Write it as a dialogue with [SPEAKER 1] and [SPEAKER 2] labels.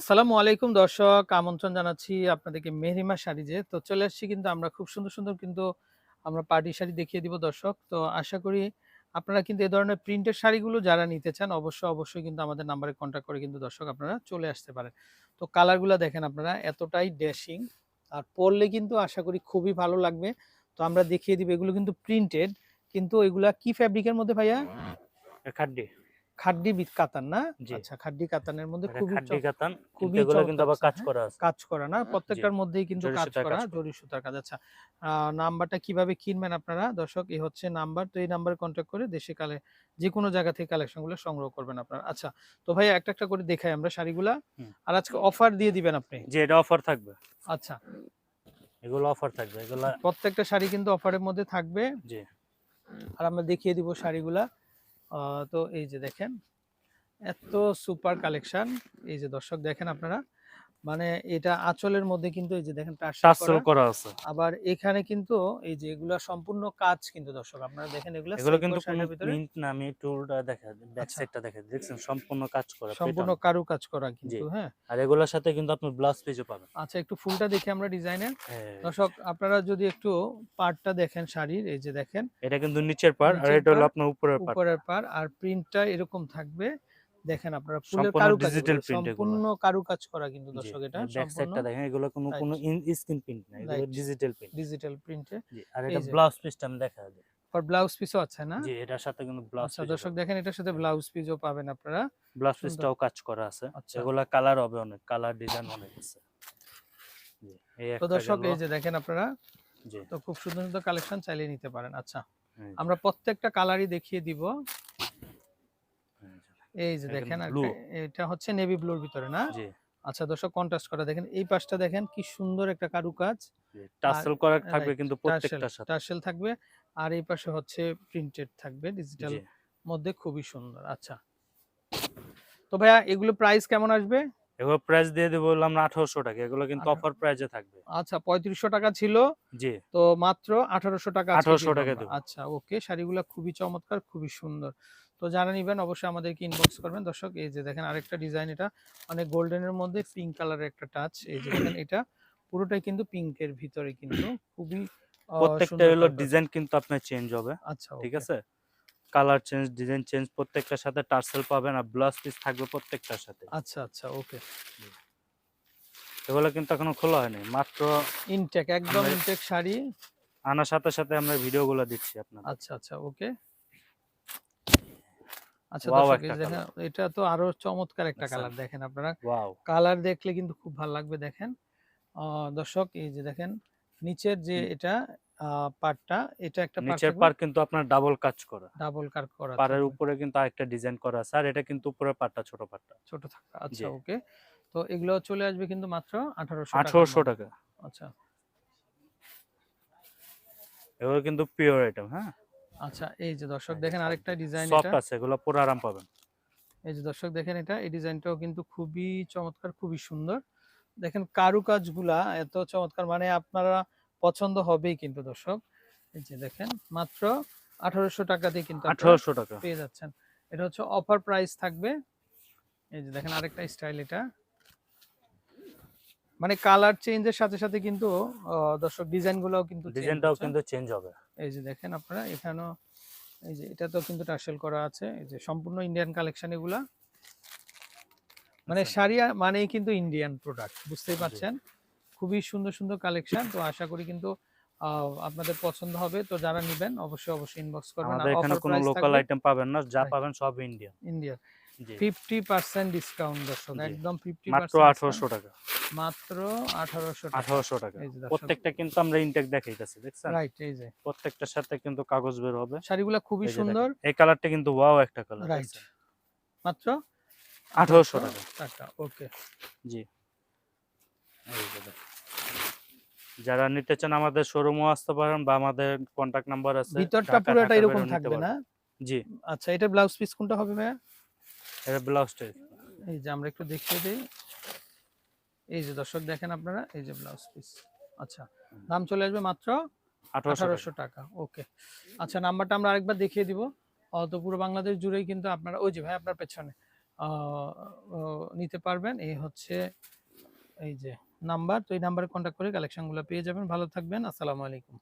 [SPEAKER 1] আসসালামু আলাইকুম দর্শক, আমন্ত্রণ জানাচ্ছি আপনাদেরকে মেহরিমা শাড়িজে তো চলে আসছি কিন্তু আমরা খুব সুন্দর সুন্দর কিন্তু আমরা পার্টি শাড়ি দেখিয়ে দিব দর্শক। তো আশা করি আপনারা কিন্তু এই ধরনের প্রিন্টের শাড়িগুলো যারা নিতে চান, অবশ্যই অবশ্যই কিন্তু আমাদের নাম্বারে কন্ট্যাক্ট করে কিন্তু দর্শক আপনারা চলে আসতে পারেন। তো কালারগুলো দেখেন আপনারা, এতটাই ড্যাশিং আর পরলে কিন্তু আশা করি খুবই ভালো লাগবে। তো আমরা দেখিয়ে দিব, এগুলো কিন্তু প্রিন্টেড কিন্তু এগুলা কি ফ্যাব্রিকের মধ্যে ভাইয়া?
[SPEAKER 2] খাড্ডি।
[SPEAKER 1] খাড্ডি কাতান না। আচ্ছা খাড্ডি কাতানের মধ্যে খুবই
[SPEAKER 2] খাড্ডি কাতান
[SPEAKER 1] খুবই
[SPEAKER 2] এগুলো কিন্তু আবার কাজ? করা আছে।
[SPEAKER 1] কাজ করা না প্রত্যেকটার মধ্যেই কিন্তু কাজ করা জরি সুতার কাজ। আচ্ছা নাম্বারটা কীভাবে কিনবেন আপনারা? দর্শক এই হচ্ছে নাম্বার তো এই নাম্বারে কন্ট্যাক্ট করে দেশে কালে যে কোনো জায়গা থেকে কালেকশনগুলো সংগ্রহ করবেন আপনারা। আচ্ছা তো ভাই একটা একটা করে দেখাই আমরা শাড়িগুলা। আর আজকে অফার দিয়ে দিবেন আপনি?
[SPEAKER 2] যে এটা অফার থাকবে।
[SPEAKER 1] আচ্ছা।
[SPEAKER 2] এগুলো অফার থাকবে এগুলো
[SPEAKER 1] প্রত্যেকটা শাড়ি কিন্তু অফারের মধ্যে থাকবে।
[SPEAKER 2] জি।
[SPEAKER 1] আর আমরা দেখিয়ে দিব শাড়িগুলা। তো এই যে দেখেন এত সুপার কালেকশন। এই যে দর্শক দেখেন আপনারা মানে এটা আঁচলের মধ্যে কিন্তু এই যে দেখেন
[SPEAKER 2] টাসল
[SPEAKER 1] করা।
[SPEAKER 2] আছে।
[SPEAKER 1] আবার এখানে কিন্তু এই যে এগুলা সম্পূর্ণ কাজ কিন্তু দর্শক আপনারা দেখেন এগুলা
[SPEAKER 2] এগুলো কিন্তু কোনো প্রিন্ট না আমি টুলটা দেখা ব্যাক
[SPEAKER 1] আচ্ছা।
[SPEAKER 2] সাইডটা দেখা দেখছেন সম্পূর্ণ কাজ করা
[SPEAKER 1] সম্পূর্ণ কারু কাজ করা কিন্তু হ্যাঁ।
[SPEAKER 2] আর এগুলোর সাথে কিন্তু আপনি ব্লাউজ পিসও পাবেন।
[SPEAKER 1] আচ্ছা একটু ফুলটা দেখি আমরা ডিজাইনের।
[SPEAKER 2] হ্যাঁ,
[SPEAKER 1] দর্শক আপনারা যদি একটু পার্টটা দেখেন শাড়ির এই যে দেখেন।
[SPEAKER 2] এটা কিন্তু নিচের পার আর এটা হলো আপনার উপরের পার
[SPEAKER 1] উপরের পার আর প্রিন্টটা এরকম থাকবে। দেখেন আপনারা ফুলের
[SPEAKER 2] সম্পূর্ণ
[SPEAKER 1] কারু কাজ
[SPEAKER 2] digital print এগুলো।
[SPEAKER 1] সম্পূর্ণ কারু কাজ করা কিন্তু দর্শক এটা
[SPEAKER 2] ব্যাক সাইডটা দেখেন এগুলো কোনো. কোনো স্ক্রিন প্রিন্ট না এগুলো ডিজিটাল প্রিন্ট
[SPEAKER 1] ডিজিটাল প্রিন্টে
[SPEAKER 2] আর এটা ব্লাউজ পিসটা আমি দেখা দিই
[SPEAKER 1] আর ব্লাউজ পিসও আছে না?
[SPEAKER 2] জি এটার সাথে কিন্তু ব্লাউজ
[SPEAKER 1] আচ্ছা দর্শক দেখেন এটার সাথে ব্লাউজ পিসও পাবেন আপনারা।
[SPEAKER 2] ব্লাউজ পিসটাও কাজ করা আছে।
[SPEAKER 1] আচ্ছা।
[SPEAKER 2] এগুলা কালার হবে অনেক কালার ডিজাইন অনেক আছে। জি
[SPEAKER 1] তো দর্শক এই যে দেখেন আপনারা
[SPEAKER 2] জি।
[SPEAKER 1] তো খুব সুন্দর সুন্দর কালেকশন চালিয়ে নিতে পারেন। আচ্ছা আমরা প্রত্যেকটা কালারই দেখিয়ে দিব।
[SPEAKER 2] এই যে,
[SPEAKER 1] দেখেন এটা হচ্ছে নেভি ব্লুর ভিতরে না? আচ্ছা দর্শক কন্ট্রাস্ট করা দেখেন এই পাশটা দেখেন কি সুন্দর একটা কারুকাজ।
[SPEAKER 2] টাসেল করা থাকবে কিন্তু
[SPEAKER 1] প্রত্যেকটা
[SPEAKER 2] প্রত্যেকটার সাথে।
[SPEAKER 1] টাসেল থাকবে। আর এই পাশে হচ্ছে প্রিন্টেড থাকবে ডিজিটাল মধ্যে খুবই সুন্দর। আচ্ছা। তো ভাইয়া এগুলো প্রাইস কেমন আসবে?
[SPEAKER 2] এগুলো প্রাইস দিয়ে দেবো বললাম না আঠারোশো টাকা এগুলো কিন্তু অফার প্রাইজে থাকবে।
[SPEAKER 1] আচ্ছা পঁয়ত্রিশশো টাকা ছিল
[SPEAKER 2] জি।
[SPEAKER 1] তো মাত্র আঠারোশো টাকা
[SPEAKER 2] 1800 টাকা। দেবো।
[SPEAKER 1] আচ্ছা ওকে শাড়িগুলো খুবই চমৎকার খুবই সুন্দর। তো যারা নিবেন অবশ্যই আমাদেরকে ইনবক্স করবেন। দর্শক এই যে দেখেন আরেকটা ডিজাইন এটা অনেক গোল্ডেনের মধ্যে পিঙ্ক কালারের একটা টাচ এই যে দেখেন এটা পুরোটাই কিন্তু পিঙ্কের ভিতরে কিন্তু খুবই
[SPEAKER 2] প্রত্যেকটা হলো ডিজাইন কিন্তু আপনার চেঞ্জ হবে
[SPEAKER 1] আচ্ছা
[SPEAKER 2] ঠিক আছে? কালার চেঞ্জ ডিজাইন চেঞ্জ প্রত্যেকটার সাথে টার্সেল পাবেন আর ব্লাউজ পিস থাকবে প্রত্যেকটার সাথে।
[SPEAKER 1] আচ্ছা আচ্ছা ওকে।
[SPEAKER 2] এগুলো কিন্তু এখনও খোলা হয়নি মাত্র
[SPEAKER 1] ইনটেক একদম ইনটেক শাড়ি।
[SPEAKER 2] আনার সাথে সাথে আমরা ভিডিওগুলো দিচ্ছি আপনাদের।
[SPEAKER 1] আচ্ছা আচ্ছা ওকে। আচ্ছা দর্শক, এই দেখেন এটা তো আরও চমৎকার একটা
[SPEAKER 2] আচ্ছা।
[SPEAKER 1] কালার দেখেন আপনারা।
[SPEAKER 2] ওয়াও।
[SPEAKER 1] কালার দেখলে কিন্তু খুব ভালো লাগবে দেখেন। দর্শক এই যে দেখেন নিচের যে এটা পার্টটা এটা একটা
[SPEAKER 2] নিচের পার কিন্তু আপনার ডাবল কাজ করা।
[SPEAKER 1] ডাবল কার করা থাকবে,
[SPEAKER 2] উপরে কিন্তু আরেকটা ডিজাইন করা আছে আর এটা কিন্তু উপরের পাটটা ছোট পাটটা
[SPEAKER 1] ছোট থাকা আচ্ছা ওকে তো এগুলো চলে আসবে কিন্তু মাত্র আঠারোশো
[SPEAKER 2] আঠারোশো টাকা।
[SPEAKER 1] আচ্ছা।
[SPEAKER 2] এগুলো কিন্তু পিওর আইটেম হ্যাঁ?
[SPEAKER 1] আচ্ছা এই যে দর্শক দেখেন আরেকটা ডিজাইন এটা।
[SPEAKER 2] সফট আছে এগুলো পুরো আরাম পাবেন।
[SPEAKER 1] এই যে দর্শক দেখেন এটা এই ডিজাইনটাও কিন্তু খুবই চমৎকার খুবই সুন্দর। দেখেন কারুকাজগুলা এত চমৎকার মানে আপনারা পছন্দ হবেই কিন্তু দর্শক। এই যে দেখেন মাত্র আঠারোশো টাকা দিয়ে কিন্তু
[SPEAKER 2] আঠারোশো টাকা।
[SPEAKER 1] পেয়ে যাচ্ছেন। এটা হচ্ছে অফার প্রাইস থাকবে। এই যে দেখেন আরেকটা স্টাইল এটা। মানে কালার চেঞ্জের সাথে সাথে কিন্তু দর্শক ডিজাইন গুলোও কিন্তু
[SPEAKER 2] ডিজাইনটাও কিন্তু চেঞ্জ হবে।
[SPEAKER 1] এই যে দেখেন আপনারা এখানেও এই যে এটা তো কিন্তু টার্সেল করা আছে। এই যে সম্পূর্ণ ইন্ডিয়ান কালেকশন এগুলা। মানে
[SPEAKER 2] আচ্ছা।
[SPEAKER 1] শাড়ি মানেই কিন্তু ইন্ডিয়ান প্রোডাক্ট বুঝতেই পারছেন? খুবই সুন্দর সুন্দর কালেকশন তো আশা করি কিন্তু আপনাদের পছন্দ হবে তো যারা নেবেন অবশ্যই অবশ্যই ইনবক্স করবেন।
[SPEAKER 2] আমাদের এখানে কোনো লোকাল আইটেম পাবেন না যা পাবেন সব ইন্ডিয়ান
[SPEAKER 1] ইন্ডিয়ান
[SPEAKER 2] জি।
[SPEAKER 1] ফিফটি পার্সেন্ট ডিসকাউন্ট দর্শক। একদম ফিফটি
[SPEAKER 2] মাত্র আঠারোশো টাকা।
[SPEAKER 1] মাত্র আঠারোশো
[SPEAKER 2] আঠারোশো টাকা।
[SPEAKER 1] এই যে দর্শক।
[SPEAKER 2] প্রত্যেকটা কিন্তু আমরা ইনটেক দেখাইতেছি দেখছেন?
[SPEAKER 1] রাইট এই যে।
[SPEAKER 2] প্রত্যেকটার সাথে কিন্তু কাগজ বের হবে।
[SPEAKER 1] শাড়িগুলো খুবই সুন্দর।
[SPEAKER 2] এই কালারটা কিন্তু ওয়াও একটা কালার
[SPEAKER 1] রাইট মাত্র
[SPEAKER 2] আঠারোশো টাকা।
[SPEAKER 1] টাকা ওকে।
[SPEAKER 2] জি। যারা নিতে চান আমাদের শোরুমও আসতে পারেন বা আমাদের কন্টাক্ট নাম্বার আছে
[SPEAKER 1] ভিতরটা পুরোটা এরকম থাকবে না?
[SPEAKER 2] জি।
[SPEAKER 1] আচ্ছা এটা ব্লাউজ পিস কোনটা হবে ভাইয়া?
[SPEAKER 2] এটা ব্লাউজটা
[SPEAKER 1] এই যে আমরা একটু দেখিয়ে দিই। এই যে দর্শক দেখেন আপনারা এই যে ব্লাউজ পিস আচ্ছা দাম চলে আসবে মাত্র
[SPEAKER 2] আঠারোশো
[SPEAKER 1] টাকা। ওকে। আচ্ছা নাম্বারটা আমরা আরেকবার দেখিয়ে দিব। আহ, তো পুরো বাংলাদেশ জুড়েই কিন্তু আপনারা ওই যে ভাই আপনার পেছনে। নিতে পারবেন। এই হচ্ছে এই যে নাম্বার তো এই নাম্বারে কন্ট্যাক্ট করে কালেকশনগুলো পেয়ে যাবেন। ভালো থাকবেন। আসসালামু আলাইকুম।